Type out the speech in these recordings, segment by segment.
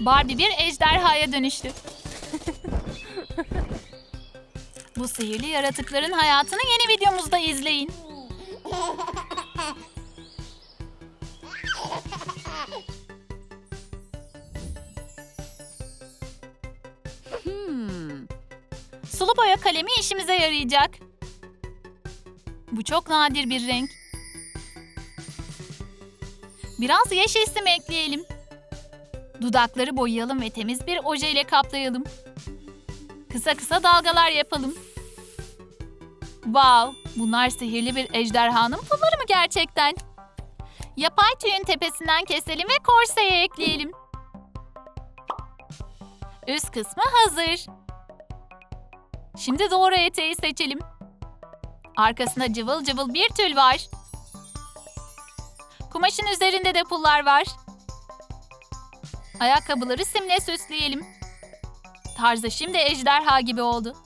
Barbie bir ejderhaya dönüştü. Bu sihirli yaratıkların hayatını yeni videomuzda izleyin. Sulu boya kalemi işimize yarayacak. Bu çok nadir bir renk. Biraz yeşil sim ekleyelim. Dudakları boyayalım ve temiz bir oje ile kaplayalım. Kısa kısa dalgalar yapalım. Wow, bunlar sihirli bir ejderhanın pulları mı gerçekten? Yapay tüyün tepesinden keselim ve korseye ekleyelim. Üst kısmı hazır. Şimdi doğru eteği seçelim. Arkasında cıvıl cıvıl bir tül var. Kumaşın üzerinde de pullar var. Ayakkabıları simle süsleyelim. Tarzı şimdi ejderha gibi oldu.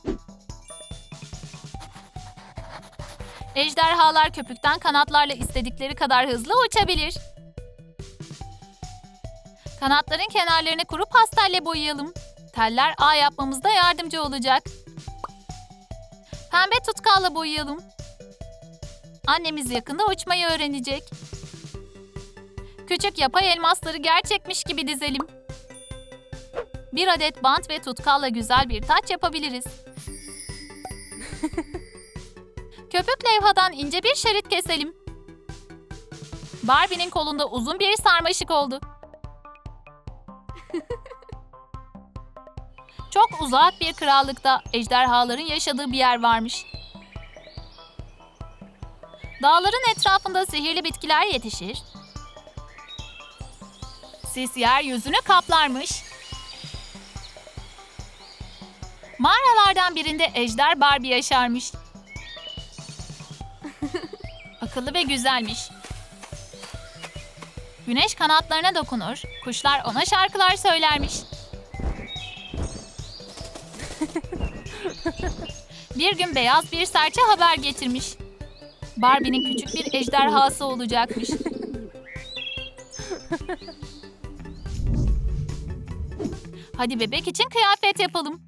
Ejderhalar köpükten kanatlarla istedikleri kadar hızlı uçabilir. Kanatların kenarlarını kuru pastelle boyayalım. Teller ağ yapmamızda yardımcı olacak. Pembe tutkalla boyayalım. Annemiz yakında uçmayı öğrenecek. Küçük yapay elmasları gerçekmiş gibi dizelim. Bir adet bant ve tutkalla güzel bir taç yapabiliriz. Köpük levhadan ince bir şerit keselim. Barbie'nin kolunda uzun bir sarmaşık oldu. Çok uzak bir krallıkta ejderhaların yaşadığı bir yer varmış. Dağların etrafında sihirli bitkiler yetişir. Sis yeryüzünü kaplarmış. Mağaralardan birinde ejder Barbie yaşarmış. Akıllı ve güzelmiş. Güneş kanatlarına dokunur, kuşlar ona şarkılar söylermiş. bir gün beyaz bir serçe haber getirmiş. Barbie'nin küçük bir ejderhası olacakmış. Hadi bebek için kıyafet yapalım.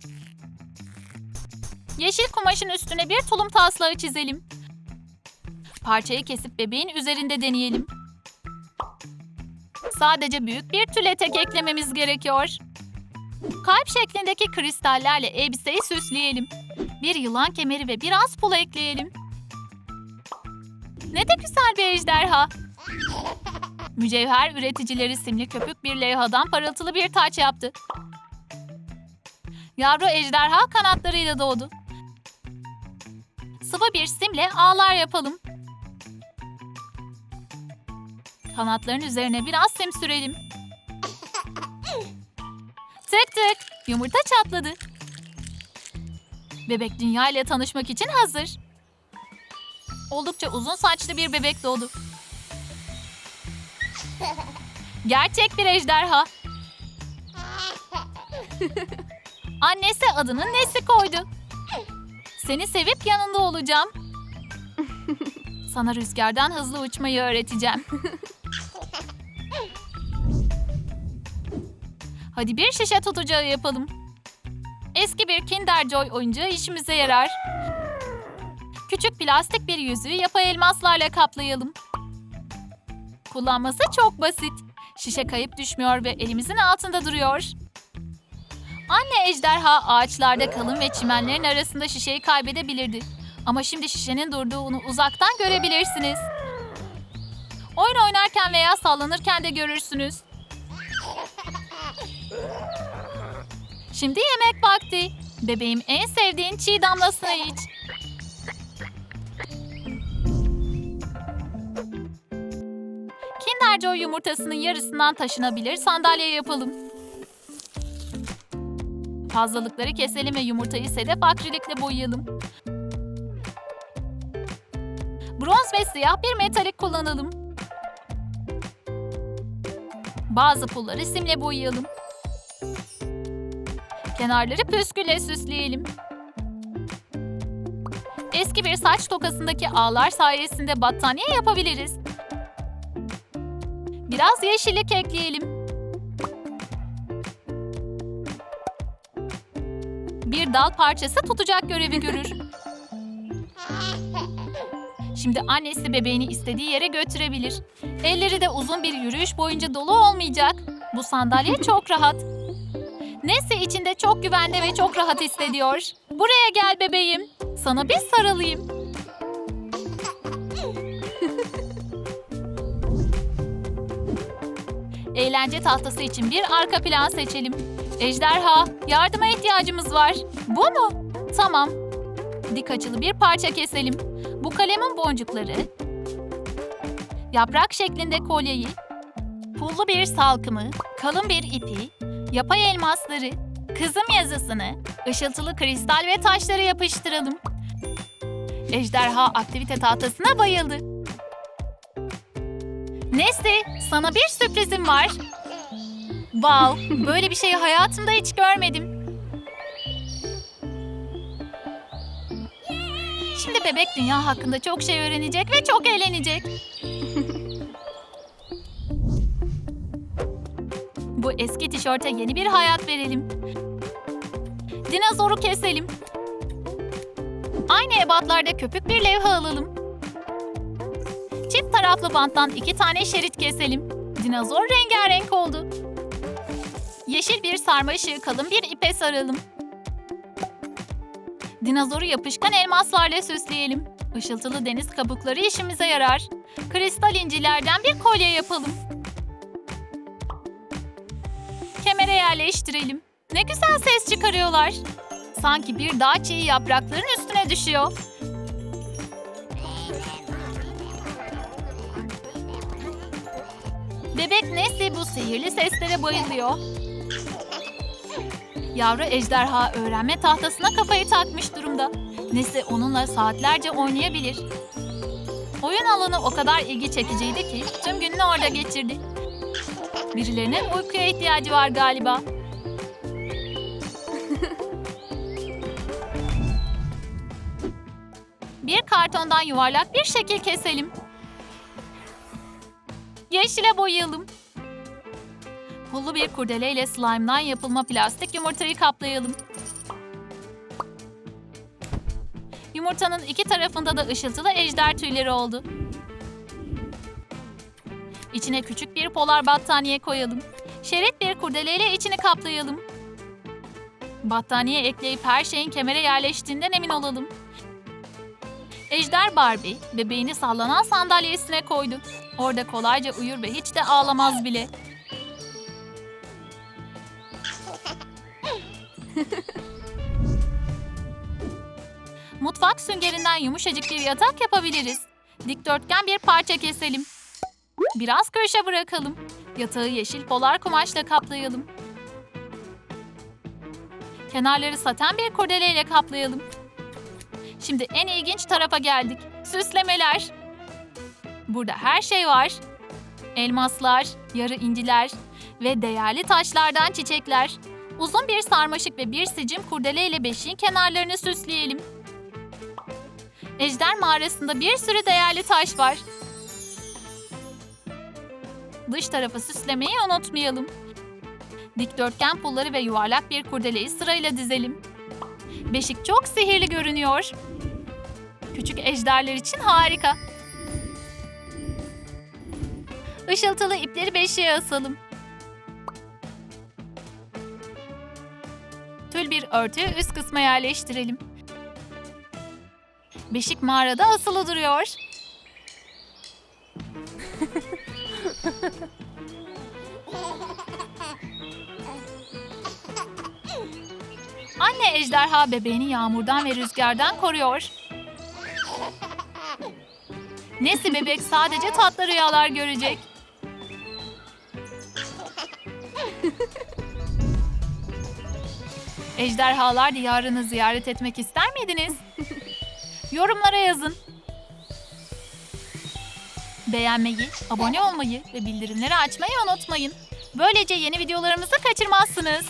Yeşil kumaşın üstüne bir tulum taslağı çizelim. Parçayı kesip bebeğin üzerinde deneyelim. Sadece büyük bir tül etek eklememiz gerekiyor. Kalp şeklindeki kristallerle elbiseyi süsleyelim. Bir yılan kemeri ve biraz pul ekleyelim. Ne de güzel bir ejderha. Mücevher üreticileri simli köpük bir levhadan parıltılı bir taç yaptı. Yavru ejderha kanatlarıyla doğdu. Sıvı bir simle ağlar yapalım. Kanatların üzerine biraz sim sürelim. Tık tık, yumurta çatladı. Bebek dünya ile tanışmak için hazır. Oldukça uzun saçlı bir bebek doğdu. Gerçek bir ejderha. Annesi adını Nesi koydu. Seni sevip yanında olacağım. Sana rüzgardan hızlı uçmayı öğreteceğim. Hadi bir şişe tutacağı yapalım. Eski bir Kinder Joy oyuncağı işimize yarar. Küçük plastik bir yüzüğü yapay elmaslarla kaplayalım. Kullanması çok basit. Şişe kayıp düşmüyor ve elimizin altında duruyor. Anne ejderha ağaçlarda kalın ve çimenlerin arasında şişeyi kaybedebilirdi. Ama şimdi şişenin durduğunu uzaktan görebilirsiniz. Oyun oynarken veya sallanırken de görürsünüz. Şimdi yemek vakti. Bebeğim en sevdiğin çiğ damlasını iç. Kinder Joy yumurtasının yarısından taşınabilir sandalye yapalım. Fazlalıkları keselim ve yumurtayı sedef akrilikle boyayalım. Bronz ve siyah bir metalik kullanalım. Bazı pulları simle boyayalım. Kenarları püskülle süsleyelim. Eski bir saç tokasındaki ağlar sayesinde battaniye yapabiliriz. Biraz yeşillik ekleyelim. Bir dal parçası tutacak görevi görür. Şimdi annesi bebeğini istediği yere götürebilir. Elleri de uzun bir yürüyüş boyunca dolu olmayacak. Bu sandalye çok rahat. Nesi içinde çok güvende ve çok rahat hissediyor. Buraya gel bebeğim. Sana bir sarılayım. Eğlence tahtası için bir arka plan seçelim. Ejderha, yardıma ihtiyacımız var. Bu mu? Tamam. Dik açılı bir parça keselim. Bu kalemin boncukları, yaprak şeklinde kolyeyi, pullu bir salkımı, kalın bir ipi, yapay elmasları, kızım yazısını, ışıltılı kristal ve taşları yapıştıralım. Ejderha aktivite tahtasına bayıldı. Nesi, sana bir sürprizim var. Wow, böyle bir şeyi hayatımda hiç görmedim. Şimdi bebek dünya hakkında çok şey öğrenecek ve çok eğlenecek. Bu eski tişörte yeni bir hayat verelim. Dinozoru keselim. Aynı ebatlarda köpük bir levha alalım. Çift taraflı banttan iki tane şerit keselim. Dinozor rengarenk oldu. Yeşil bir sarma ışığı kalın bir ipe saralım. Dinozoru yapışkan elmaslarla süsleyelim. Işıltılı deniz kabukları işimize yarar. Kristal incilerden bir kolye yapalım. Kemere yerleştirelim. Ne güzel ses çıkarıyorlar. Sanki bir dağ çiğ yaprakların üstüne düşüyor. Bebek Nesli bu sihirli seslere bayılıyor. Yavru ejderha öğrenme tahtasına kafayı takmış durumda. Nesli onunla saatlerce oynayabilir. Oyun alanı o kadar ilgi çekiciydi ki tüm gününü orada geçirdi. Birilerinin uykuya ihtiyacı var galiba. Bir kartondan yuvarlak bir şekil keselim. Yeşile boyayalım. Pullu bir kurdeleyle slime'dan yapılma plastik yumurtayı kaplayalım. Yumurtanın iki tarafında da ışıltılı ejder tüyleri oldu. İçine küçük bir polar battaniye koyalım. Şerit bir kurdeleyle içini kaplayalım. Battaniye ekleyip her şeyin kemere yerleştiğinden emin olalım. Ejder Barbie bebeğini sallanan sandalyesine koydu. Orada kolayca uyur ve hiç de ağlamaz bile. Mutfak süngerinden yumuşacık bir yatak yapabiliriz. Dikdörtgen bir parça keselim. Biraz köşe bırakalım. Yatağı yeşil polar kumaşla kaplayalım. Kenarları saten bir kurdeleyle kaplayalım. Şimdi en ilginç tarafa geldik. Süslemeler. Burada her şey var. Elmaslar, yarı inciler ve değerli taşlardan çiçekler. Uzun bir sarmaşık ve bir sicim kurdele ile beşiğin kenarlarını süsleyelim. Ejder mağarasında bir sürü değerli taş var. Dış tarafı süslemeyi unutmayalım. Dikdörtgen pulları ve yuvarlak bir kurdeleyi sırayla dizelim. Beşik çok sihirli görünüyor. Küçük ejderler için harika. Işıltılı ipleri beşiğe asalım. Tül bir örtüyü üst kısma yerleştirelim. Beşik mağarada asılı duruyor. Anne ejderha bebeğini yağmurdan ve rüzgardan koruyor. Nesi bebek sadece tatlı rüyalar görecek. Ejderhalar diyarını ziyaret etmek ister miydiniz? Yorumlara yazın. Beğenmeyi, abone olmayı ve bildirimleri açmayı unutmayın. Böylece yeni videolarımızı kaçırmazsınız.